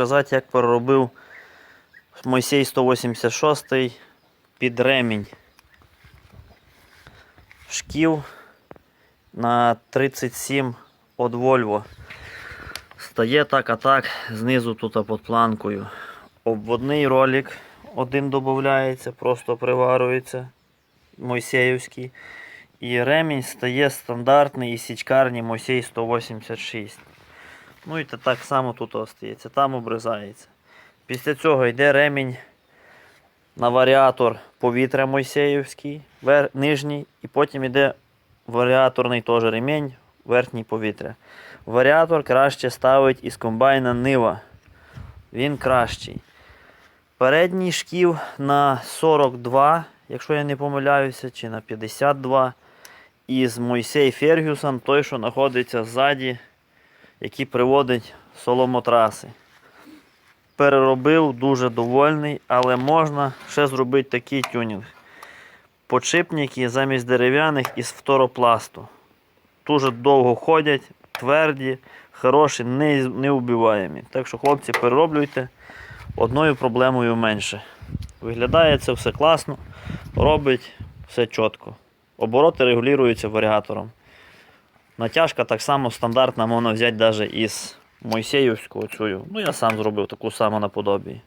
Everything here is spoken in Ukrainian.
показати, як переробив Мойсей 186 під ремінь. Шків на 37 від Volvo. Стає так, а так, знизу тут під планкою. Обводний ролик один додається, просто приварюється. Мойсеївський. І ремінь стає стандартний із січкарні Мойсей 186. Ну і так само тут остається, там обрізається. Після цього йде ремінь на варіатор повітря Мойсеївський, вер, нижній, і потім йде варіаторний теж ремінь, верхній повітря. Варіатор краще ставить із комбайна Нива. Він кращий. Передній шків на 42, якщо я не помиляюся, чи на 52. Із Мойсей Фергюсон, той, що знаходиться ззаді, який приводить соломотраси. Переробив, дуже довольний, але можна ще зробити такий тюнінг. Подшипники замість дерев'яних із фторопласту. Дуже довго ходять, тверді, хороші, не, неубиваємі. Так що, хлопці, перероблюйте одною проблемою менше. Виглядає це все класно, робить все чітко. Обороти регулюються варіатором. Натяжка так само стандартна можна взяти навіть із Мойсеївського цю. Ну я сам зробив таку саму наподобі.